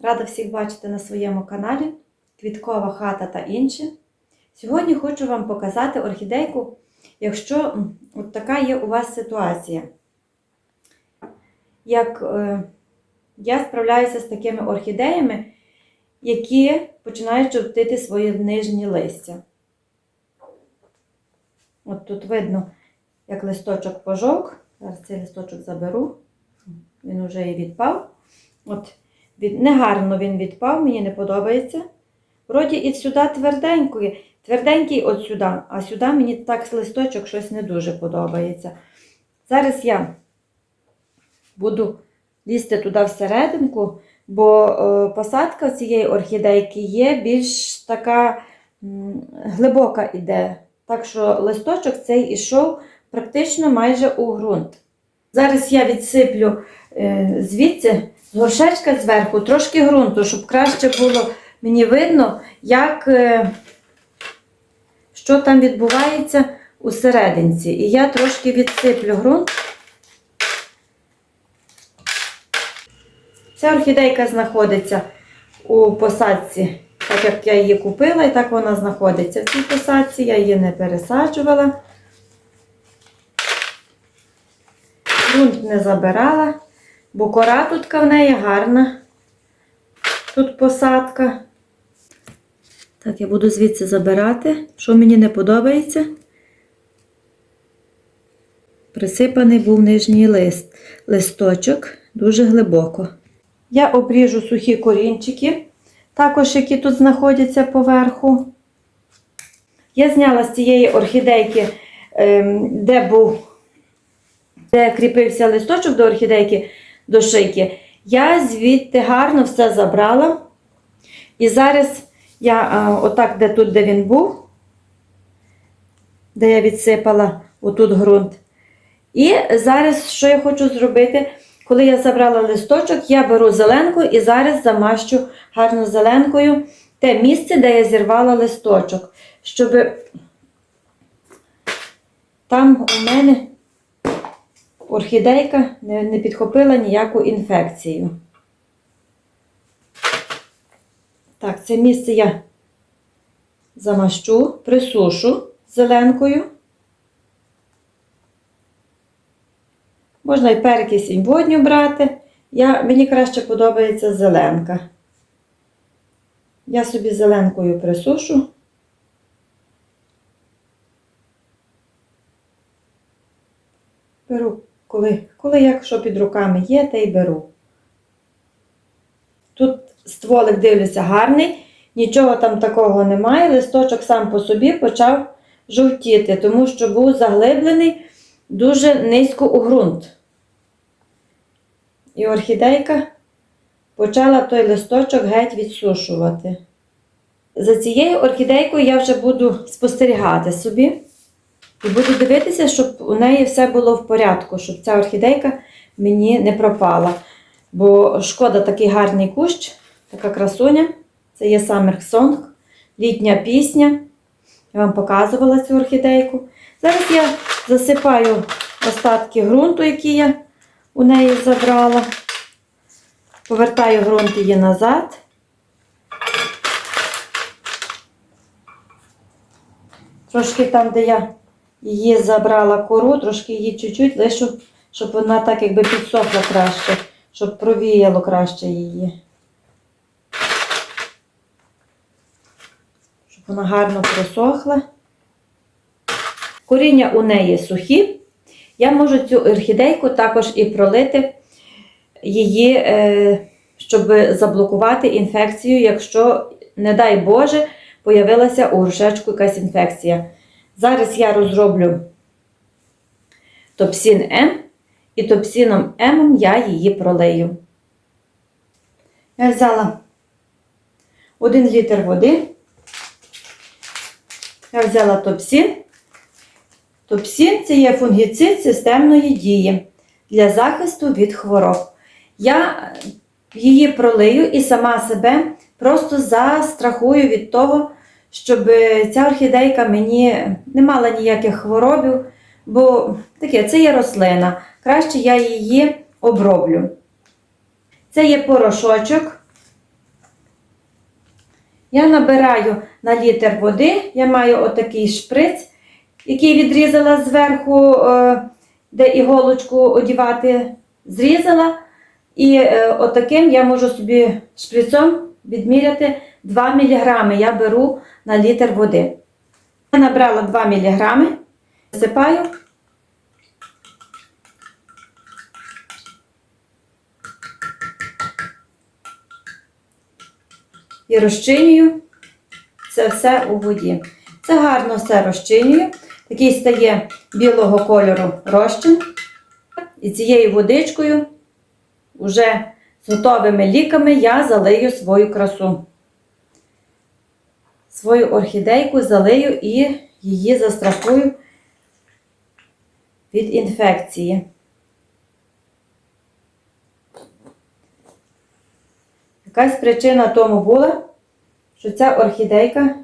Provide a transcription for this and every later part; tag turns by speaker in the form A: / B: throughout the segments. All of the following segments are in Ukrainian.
A: Рада всіх бачити на своєму каналі Квіткова хата та інше. Сьогодні хочу вам показати орхідейку, якщо от така є у вас ситуація. Як е, я справляюся з такими орхідеями, які починають жовтити свої нижні листя. От тут видно, як листочок пожовк. Зараз цей листочок заберу. Він вже і відпав. От. Негарно він відпав, мені не подобається. Вроді і сюди тверденький, тверденький от сюди, а сюди мені так з листочок щось не дуже подобається. Зараз я буду лізти туди всерединку, бо е, посадка цієї орхідейки є більш така глибока іде. Так що листочок цей ішов практично майже у ґрунт. Зараз я відсиплю е, звідси горшечка зверху трошки ґрунту, щоб краще було мені видно, як, е, що там відбувається у серединці. І я трошки відсиплю ґрунт. Ця орхідейка знаходиться у посадці, так як я її купила, і так вона знаходиться в цій посадці, я її не пересаджувала. Ґрунт не забирала, бо кора тут в неї гарна. Тут посадка. Так, я буду звідси забирати, що мені не подобається. Присипаний був нижній лист, листочок дуже глибоко. Я обріжу сухі корінчики, також які тут знаходяться поверху. Я зняла з цієї орхідейки, ем, де був, де кріпився листочок до орхідейки, до шийки. Я звідти гарно все забрала. І зараз я а, отак, де тут, де він був, де я відсипала отут ґрунт. І зараз, що я хочу зробити, коли я забрала листочок, я беру зеленку і зараз замащу гарно зеленкою те місце, де я зірвала листочок, щоб там у мене орхідейка не, підхопила ніяку інфекцію. Так, це місце я замащу, присушу зеленкою. Можна і перекись водню брати. Я, мені краще подобається зеленка. Я собі зеленкою присушу. Беру, коли, як що під руками є, те й беру. Тут стволик дивлюся гарний, нічого там такого немає. Листочок сам по собі почав жовтіти, тому що був заглиблений дуже низько у ґрунт. І орхідейка почала той листочок геть відсушувати. За цією орхідейкою я вже буду спостерігати собі. І буду дивитися, щоб у неї все було в порядку, щоб ця орхідейка мені не пропала. Бо шкода такий гарний кущ, така красуня. Це є Summer Song, літня пісня. Я вам показувала цю орхідейку. Зараз я засипаю остатки ґрунту, які я у неї забрала. Повертаю ґрунт її назад. Трошки там, де я її забрала кору, трошки її чуть-чуть лишу, щоб вона так якби підсохла краще, щоб провіяло краще її. Щоб вона гарно просохла. Коріння у неї сухі. Я можу цю орхідейку також і пролити її, е, щоб заблокувати інфекцію, якщо, не дай Боже, появилася у горшечку якась інфекція. Зараз я розроблю топсін М, і топсіном М я її пролию. Я взяла 1 літр води. Я взяла топсін. Топсін це є фунгіцид системної дії для захисту від хвороб. Я її пролию і сама себе просто застрахую від того, щоб ця орхідейка мені не мала ніяких хворобів, бо таке, це є рослина. Краще я її оброблю. Це є порошочок Я набираю на літр води, я маю отакий шприц, який відрізала зверху, е, де іголочку одівати, зрізала. І е, отаким я можу собі шприцом відміряти 2 мг. Я беру на літр води. Я набрала 2 мг, засипаю. І розчинюю це все у воді. Це гарно все розчинюю. Такий стає білого кольору розчин. І цією водичкою, уже з готовими ліками, я залию свою красу. Свою орхідейку залию і її застрахую від інфекції. Якась причина тому була, що ця орхідейка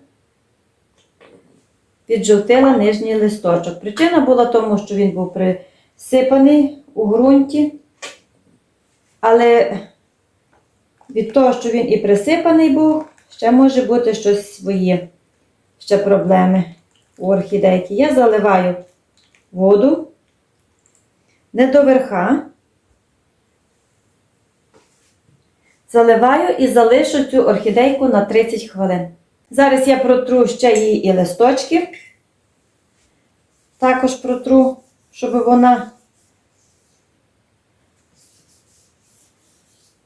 A: піджовтила нижній листочок. Причина була тому, що він був присипаний у ґрунті, але від того, що він і присипаний був, ще може бути щось свої ще проблеми у орхідейки. Я заливаю воду не до верха. Заливаю і залишу цю орхідейку на 30 хвилин. Зараз я протру ще її і листочки. Також протру, щоб вона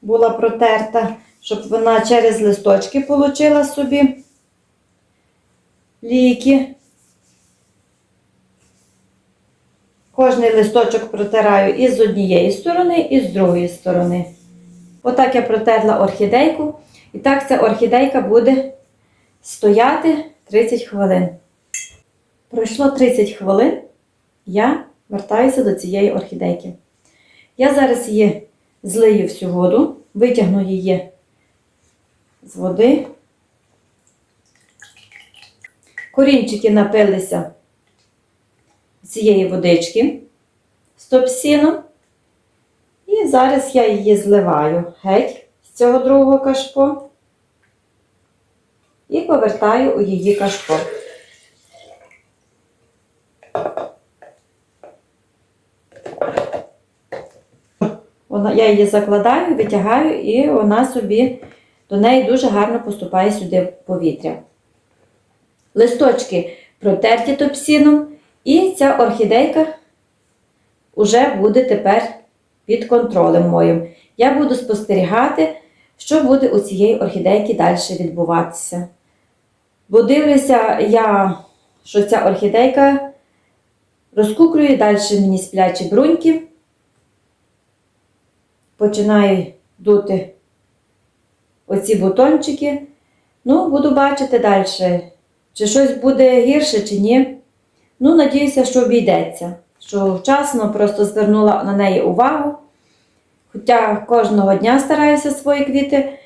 A: була протерта, щоб вона через листочки отримала собі ліки. Кожний листочок протираю і з однієї сторони, і з другої сторони. Отак я протерла орхідейку. І так ця орхідейка буде стояти 30 хвилин. Пройшло 30 хвилин, я вертаюся до цієї орхідейки. Я зараз її злию всю воду, витягну її з води. Корінчики напилися цієї водички з топсіном. І зараз я її зливаю геть з цього другого кашпо і повертаю у її кашпо. Я її закладаю, витягаю, і вона собі до неї дуже гарно поступає сюди повітря. Листочки протерті топсіном, і ця орхідейка вже буде тепер під контролем моїм. Я буду спостерігати, що буде у цієї орхідейки далі відбуватися. Бо дивлюся я, що ця орхідейка розкукрює далі мені сплячі бруньки. Починаю дути оці бутончики. Ну, буду бачити далі, чи щось буде гірше, чи ні. Ну, надіюся, що обійдеться. Що вчасно просто звернула на неї увагу. Хоча кожного дня стараюся свої квіти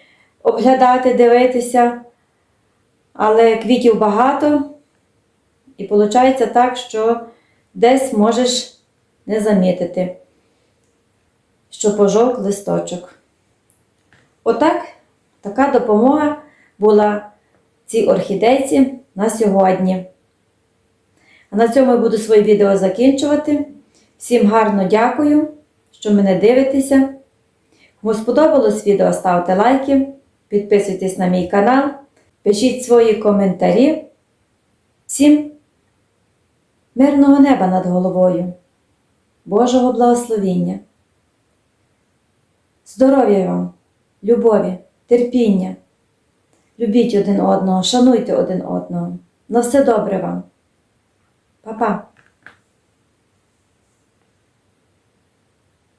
A: обглядати, дивитися. Але квітів багато, і виходить так, що десь можеш не замітити, що пожовк листочок. Отак, така допомога була цій орхідейці на сьогодні. А на цьому я буду своє відео закінчувати. Всім гарно дякую, що мене дивитеся. Кому сподобалось відео, ставте лайки, підписуйтесь на мій канал, пишіть свої коментарі. Всім мирного неба над головою, Божого благословіння, здоров'я вам, любові, терпіння. Любіть один одного, шануйте один одного. На все добре вам! Па-па!